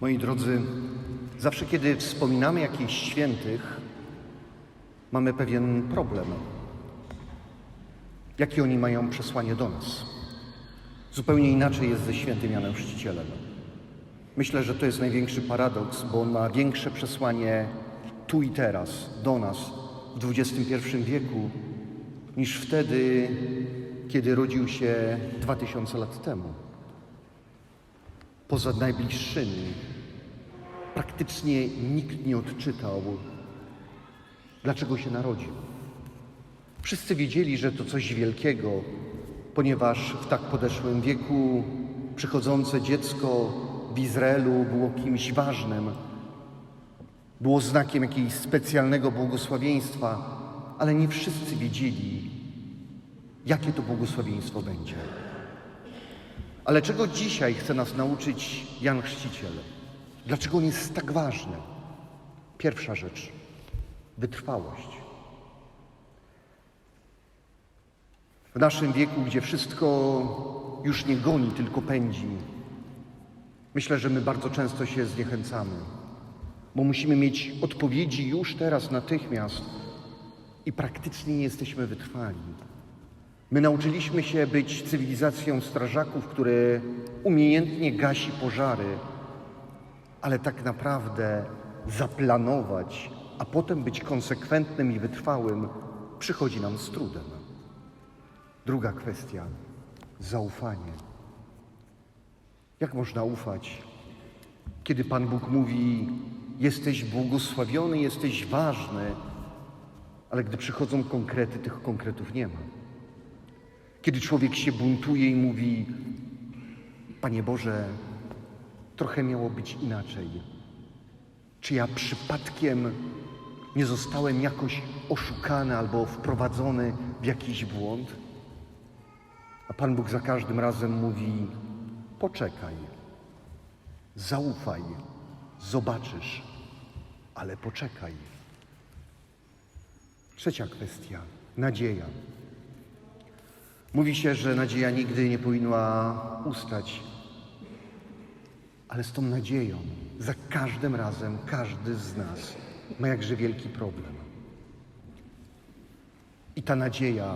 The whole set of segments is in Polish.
Moi drodzy, zawsze kiedy wspominamy jakichś świętych, mamy pewien problem. Jakie oni mają przesłanie do nas? Zupełnie inaczej jest ze świętym Janem Chrzcicielem. Myślę, że to jest największy paradoks, bo on ma większe przesłanie tu i teraz, do nas, w XXI wieku, niż wtedy, kiedy rodził się 2000 lat temu. Poza najbliższymi praktycznie nikt nie odczytał, dlaczego się narodził. Wszyscy wiedzieli, że to coś wielkiego, ponieważ w tak podeszłym wieku przychodzące dziecko w Izraelu było kimś ważnym, było znakiem jakiegoś specjalnego błogosławieństwa, ale nie wszyscy wiedzieli, jakie to błogosławieństwo będzie. Ale czego dzisiaj chce nas nauczyć Jan Chrzciciel? Dlaczego on jest tak ważny? Pierwsza rzecz wytrwałość. W naszym wieku, gdzie wszystko już nie goni, tylko pędzi, myślę, że my bardzo często się zniechęcamy, bo musimy mieć odpowiedzi już teraz, natychmiast i praktycznie nie jesteśmy wytrwali. My nauczyliśmy się być cywilizacją strażaków, które umiejętnie gasi pożary, ale tak naprawdę zaplanować, a potem być konsekwentnym i wytrwałym przychodzi nam z trudem. Druga kwestia zaufanie. Jak można ufać, kiedy Pan Bóg mówi: Jesteś błogosławiony, jesteś ważny, ale gdy przychodzą konkrety, tych konkretów nie ma. Kiedy człowiek się buntuje i mówi: Panie Boże, trochę miało być inaczej. Czy ja przypadkiem nie zostałem jakoś oszukany albo wprowadzony w jakiś błąd? A Pan Bóg za każdym razem mówi: Poczekaj, zaufaj, zobaczysz, ale poczekaj. Trzecia kwestia nadzieja. Mówi się, że nadzieja nigdy nie powinna ustać, ale z tą nadzieją za każdym razem każdy z nas ma jakże wielki problem. I ta nadzieja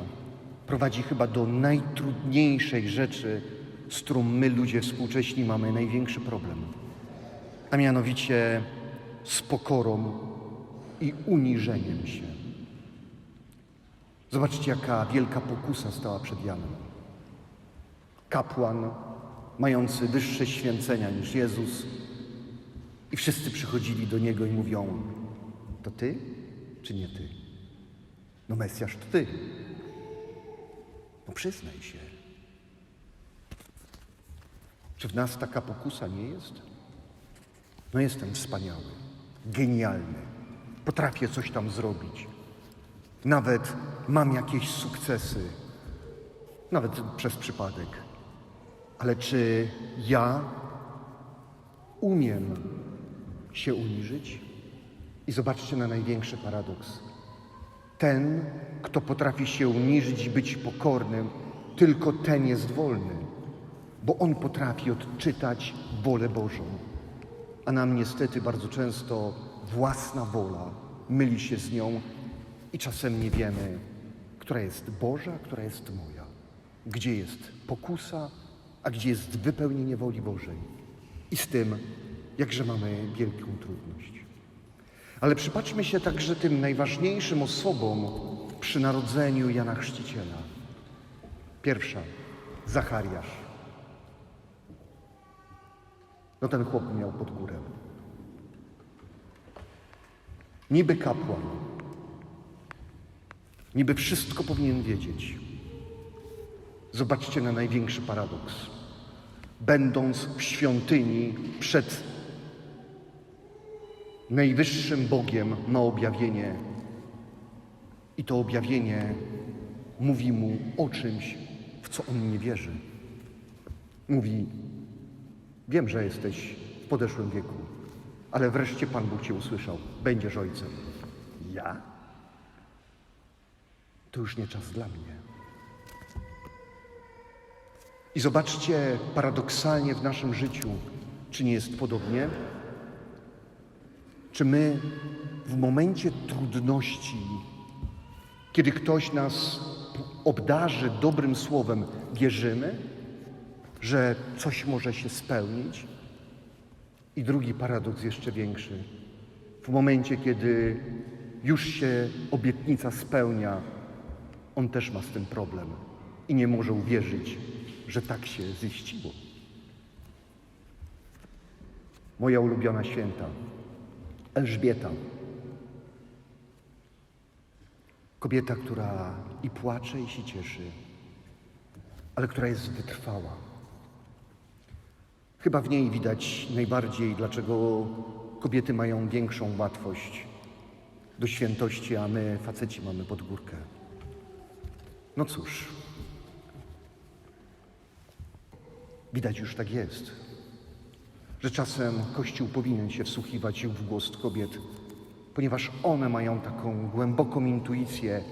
prowadzi chyba do najtrudniejszej rzeczy, z którą my, ludzie współcześni, mamy największy problem. A mianowicie z pokorą i uniżeniem się. Zobaczcie, jaka wielka pokusa stała przed Janem. Kapłan, mający wyższe święcenia niż Jezus, i wszyscy przychodzili do niego i mówią: To ty, czy nie ty? No, Mesjasz to ty. No, przyznaj się. Czy w nas taka pokusa nie jest? No, jestem wspaniały, genialny, potrafię coś tam zrobić. Nawet mam jakieś sukcesy, nawet przez przypadek. Ale czy ja umiem się uniżyć? I zobaczcie na największy paradoks. Ten, kto potrafi się uniżyć i być pokornym, tylko ten jest wolny, bo on potrafi odczytać wolę Bożą. A nam niestety bardzo często własna wola myli się z nią i czasem nie wiemy, która jest Boża, która jest moja. Gdzie jest pokusa, a gdzie jest wypełnienie woli Bożej. I z tym, jakże mamy wielką trudność. Ale przypatrzmy się także tym najważniejszym osobom przy narodzeniu Jana Chrzciciela. Pierwsza, Zachariasz. No ten chłop miał pod górę. Niby kapłan, niby wszystko powinien wiedzieć. Zobaczcie na największy paradoks. Będąc w świątyni przed najwyższym Bogiem ma objawienie i to objawienie mówi mu o czymś, w co on nie wierzy. Mówi, wiem, że jesteś w podeszłym wieku, ale wreszcie Pan Bóg Cię usłyszał. Będziesz ojcem. Ja? To już nie czas dla mnie. I zobaczcie paradoksalnie w naszym życiu, Czy nie jest podobnie? Czy my w momencie trudności, kiedy ktoś nas obdarzy dobrym słowem, wierzymy, że coś może się spełnić? I drugi paradoks jeszcze większy. W momencie, kiedy już się obietnica spełnia, on też ma z tym problem i nie może uwierzyć, że tak się ziściło. Moja ulubiona święta, Elżbieta. Kobieta, która i płacze, i się cieszy, ale która jest wytrwała. Chyba w niej widać najbardziej, dlaczego kobiety mają większą łatwość do świętości, a my, faceci, mamy pod górkę. No cóż, widać już tak jest, że czasem Kościół powinien się wsłuchiwać w głos kobiet, ponieważ one mają taką głęboką intuicję,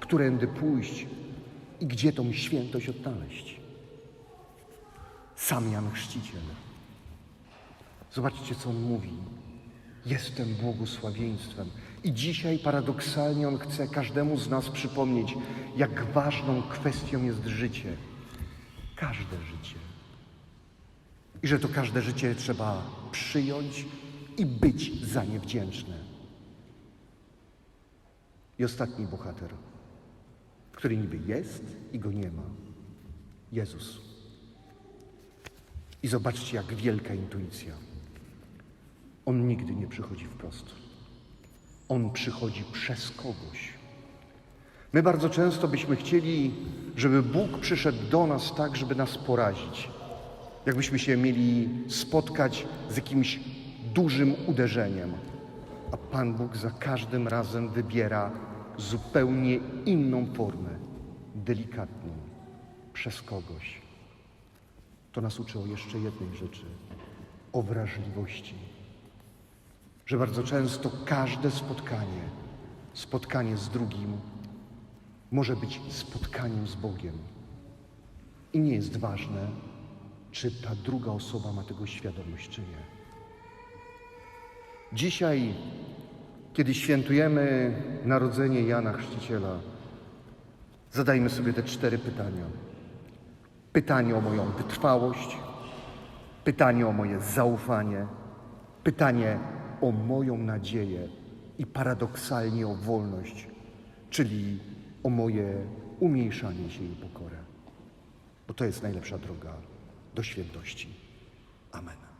którędy pójść i gdzie tą świętość odnaleźć. Sam Jan Chrzciciel. Zobaczcie, co on mówi. Jestem błogosławieństwem. I dzisiaj paradoksalnie on chce każdemu z nas przypomnieć, jak ważną kwestią jest życie. Każde życie. I że to każde życie trzeba przyjąć i być za nie wdzięczne. I ostatni bohater, który niby jest i go nie ma. Jezus. I zobaczcie, jak wielka intuicja. On nigdy nie przychodzi wprost. On przychodzi przez kogoś. My bardzo często byśmy chcieli, żeby Bóg przyszedł do nas tak, żeby nas porazić. Jakbyśmy się mieli spotkać z jakimś dużym uderzeniem. A Pan Bóg za każdym razem wybiera zupełnie inną formę, delikatną, przez kogoś. To nas uczy o jeszcze jednej rzeczy o wrażliwości. Że bardzo często każde spotkanie, spotkanie z drugim, może być spotkaniem z Bogiem. I nie jest ważne, czy ta druga osoba ma tego świadomość, czy nie. Dzisiaj, kiedy świętujemy narodzenie Jana Chrzciciela, zadajmy sobie te cztery pytania. Pytanie o moją wytrwałość, pytanie o moje zaufanie, pytanie o moją nadzieję i paradoksalnie o wolność, czyli o moje umniejszanie się i pokorę. Bo to jest najlepsza droga do świętości. Amen.